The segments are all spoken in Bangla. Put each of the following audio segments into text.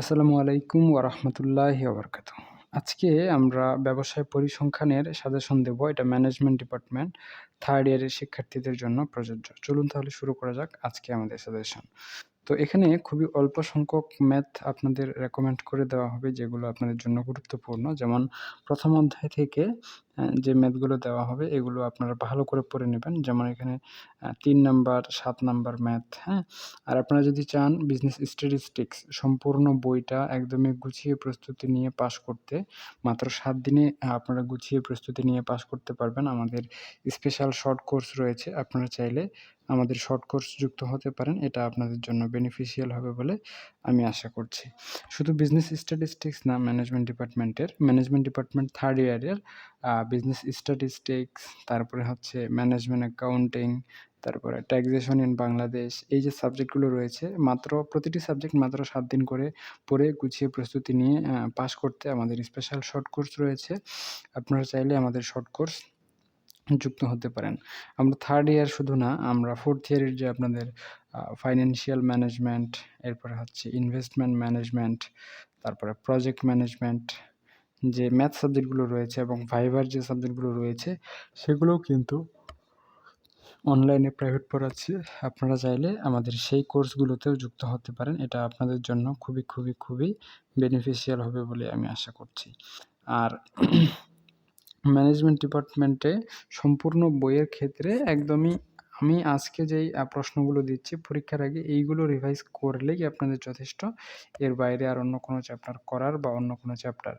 আসসালামু আলাইকুম ওরহমতুল্লাহ ওবরকাত আজকে আমরা ব্যবসায় পরিসংখ্যানের সাজেশন দেব। এটা ম্যানেজমেন্ট ডিপার্টমেন্ট, থার্ড ইয়ারের শিক্ষার্থীদের জন্য প্রযোজ্য। চলুন তাহলে শুরু করা যাক আজকে আমাদের সাজেশন। তো এখানে খুবই অল্প সংখ্যক ম্যাথ আপনাদের রেকমেন্ড করে দেওয়া হবে যেগুলো আপনাদের জন্য গুরুত্বপূর্ণ। যেমন প্রথম অধ্যায় থেকে যে ম্যাথগুলো দেওয়া হবে এগুলো আপনারা ভালো করে পড়ে নেবেন। যেমন এখানে তিন নাম্বার, সাত নাম্বার ম্যাথ হ্যাঁ? আর আপনারা যদি চান বিজনেস স্ট্যাটিস্টিক্স সম্পূর্ণ বইটা একদমই গুছিয়ে প্রস্তুতি নিয়ে পাশ করতে, মাত্র সাত দিনে আপনারা গুছিয়ে প্রস্তুতি নিয়ে পাশ করতে পারবেন। আমাদের স্পেশাল শর্ট কোর্স রয়েছে, আপনারা চাইলে আমাদের শর্ট কোর্স যুক্ত হতে পারেন, এটা আপনাদের জন্য বেনিফিশিয়াল হবে বলে আমি আশা করছি। শুধু বিজনেস স্ট্যাটিস্টিক্স না ম্যানেজমেন্ট ডিপার্টমেন্টের ম্যানেজমেন্ট ডিপার্টমেন্ট থার্ড ইয়ারের বিজনেস স্ট্যাটিস্টিক্স তারপরে হচ্ছে ম্যানেজমেন্ট অ্যাকাউন্টিং তারপরে ট্যাক্সেশন ইন বাংলাদেশ, এই যে সাবজেক্টগুলো রয়েছে, মাত্র প্রতিটি সাবজেক্ট মাত্র সাত দিন করে পড়ে গুছিয়ে প্রস্তুতি নিয়ে পাশ করতে আমাদের স্পেশাল শর্ট কোর্স রয়েছে। আপনারা চাইলে আমাদের শর্ট কোর্স যুক্ত হতে পারেন। আমরা থার্ড ইয়ার শুধু না, আমরা ফোর্থ ইয়ারের যে আপনাদের ফাইন্যান্সিয়াল ম্যানেজমেন্ট এরপরে হচ্ছে ইনভেস্টমেন্ট ম্যানেজমেন্ট তারপরে প্রজেক্ট ম্যানেজমেন্ট যে ম্যাথ সাবজেক্টগুলো রয়েছে এবং ভাইবার যে সাবজেক্টগুলো রয়েছে, সেগুলোও কিন্তু অনলাইনে প্রাইভেট পড়াচ্ছি। আপনারা চাইলে আমাদের সেই কোর্সগুলোতেও যুক্ত হতে পারেন। এটা আপনাদের জন্য খুবই খুবই খুবই বেনিফিশিয়াল হবে বলে আমি আশা করছি। আর ম্যানেজমেন্ট ডিপার্টমেন্টে সম্পূর্ণ বইয়ের ক্ষেত্রে একদমই আমি আজকে যেই প্রশ্নগুলো দিচ্ছি, পরীক্ষার আগে এইগুলো রিভাইজ করলেই আপনাদের যথেষ্ট। এর বাইরে আর অন্য কোনো চ্যাপ্টার করার বা অন্য কোনো চ্যাপ্টার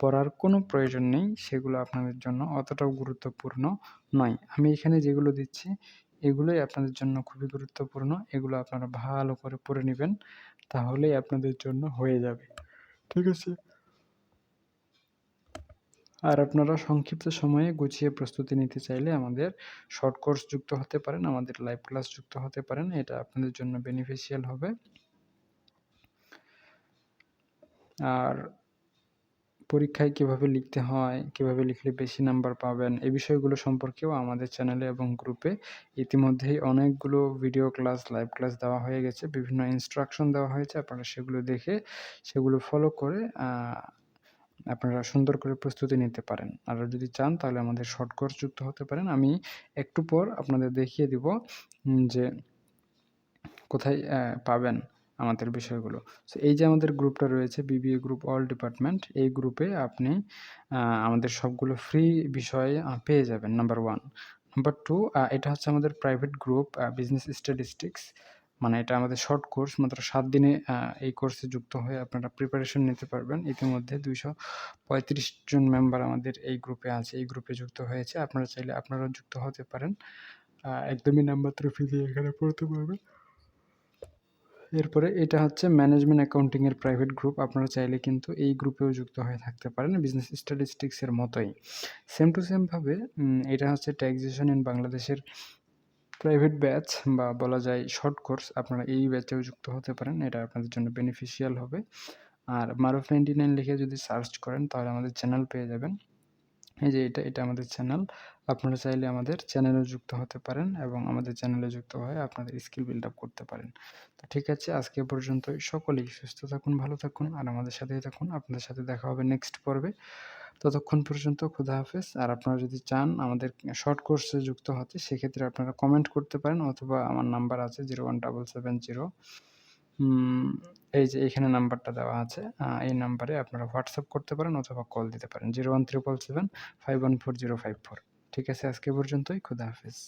পড়ার কোনো প্রয়োজন নেই। সেগুলো আপনাদের জন্য অতটাও গুরুত্বপূর্ণ নয়। আমি এখানে যেগুলো দিচ্ছি, এগুলোই আপনাদের জন্য খুবই গুরুত্বপূর্ণ। এগুলো আপনারা ভালো করে পড়ে নেবেন, তাহলেই আপনাদের জন্য হয়ে যাবে। ঠিক আছে? আর আপনারা সংক্ষিপ্ত সময়ে গুছিয়ে প্রস্তুতি নিতে চাইলে আমাদের শর্ট কোর্স যুক্ত হতে পারেন, আমাদের লাইভ ক্লাস যুক্ত হতে পারেন, এটা আপনাদের জন্য বেনিফিশিয়াল হবে। আর পরীক্ষায় কীভাবে লিখতে হয়, কীভাবে লিখলে বেশি নাম্বার পাবেন, এই বিষয়গুলো সম্পর্কেও আমাদের চ্যানেলে এবং গ্রুপে ইতিমধ্যেই অনেকগুলো ভিডিও ক্লাস লাইভ ক্লাস দেওয়া হয়ে গেছে, বিভিন্ন ইনস্ট্রাকশন দেওয়া হয়েছে, আপনারা সেগুলো দেখে সেগুলো ফলো করে আপনারা সুন্দর করে প্রস্তুতি নিতে পারেন। আর যদি চান তাহলে আমাদের শর্ট কোর্স যুক্ত হতে পারেন। আমি একটু পর আপনাদের দেখিয়ে দিব যে কোথায় পাবেন আমাদের বিষয়গুলো। সো এই যে আমাদের গ্রুপটা রয়েছে বিবিএ গ্রুপ অল ডিপার্টমেন্ট এই গ্রুপে আপনি আমাদের সবগুলো ফ্রি বিষয়ে পেয়ে যাবেন নাম্বার ওয়ান নাম্বার টু এটা হচ্ছে আমাদের প্রাইভেট গ্রুপ বিজনেস স্ট্যাটিস্টিক্স মানে এটা আমাদের শর্ট কোর্স মাত্র সাত দিনে এই কোর্সে যুক্ত হয়ে আপনারা প্রিপারেশন নিতে পারবেন। ইতিমধ্যে দুইশো পঁয়ত্রিশ জন মেম্বার আমাদের এই গ্রুপে আছে, এই গ্রুপে যুক্ত হয়েছে। আপনারা চাইলে আপনারাও যুক্ত হতে পারেন। একদমই নাম্বার ফ্রি দিয়ে এখানে পড়তে পারবেন। এরপরে এটা হচ্ছে ম্যানেজমেন্ট অ্যাকাউন্টিংয়ের প্রাইভেট গ্রুপ আপনারা চাইলে কিন্তু এই গ্রুপেও যুক্ত হয়ে থাকতে পারেন বিজনেস স্ট্যাটিস্টিক্সের মতোই। সেম টু সেমভাবে এটা হচ্ছে ট্যাক্সেশন ইন বাংলাদেশের প্রাইভেট ব্যাচ বা বলা যায় শর্ট কোর্স আপনারা এই ব্যাচেও যুক্ত হতে পারেন। এটা আপনাদের জন্য বেনিফিশিয়াল হবে। আর মারুফ নাইনটি নাইন লিখে যদি সার্চ করেন, তাহলে আমাদের চ্যানেল পেয়ে যাবেন। এই যে এটা এটা আমাদের চ্যানেল আপনারা চাইলে আমাদের চ্যানেলে যুক্ত হতে পারেন এবং আমাদের চ্যানেলে যুক্ত হয়ে আপনাদের স্কিল বিল্ড আপ করতে পারেন। তো ঠিক আছে, আজকে পর্যন্ত সকলেই সুস্থ থাকুন, ভালো থাকুন, আর আমাদের সাথেই থাকুন। আপনাদের সাথে দেখা হবে নেক্সট পর্বে। ততক্ষণ পর্যন্ত খুদা হাফেজ। আর আপনারা যদি চান আমাদের শর্ট কোর্সে যুক্ত হতে, সেক্ষেত্রে আপনারা কমেন্ট করতে পারেন অথবা আমার নাম্বার আছে zero one double seven zero এই যে এখানে নাম্বারটা দেওয়া আছে এই নাম্বারে আপনারা হোয়াটসঅ্যাপ করতে পারেন অথবা কল দিতে পারেন। Zero one triple seven five one four zero five four ঠিক আছে, আজকে পর্যন্তই। খুদা হাফেজ।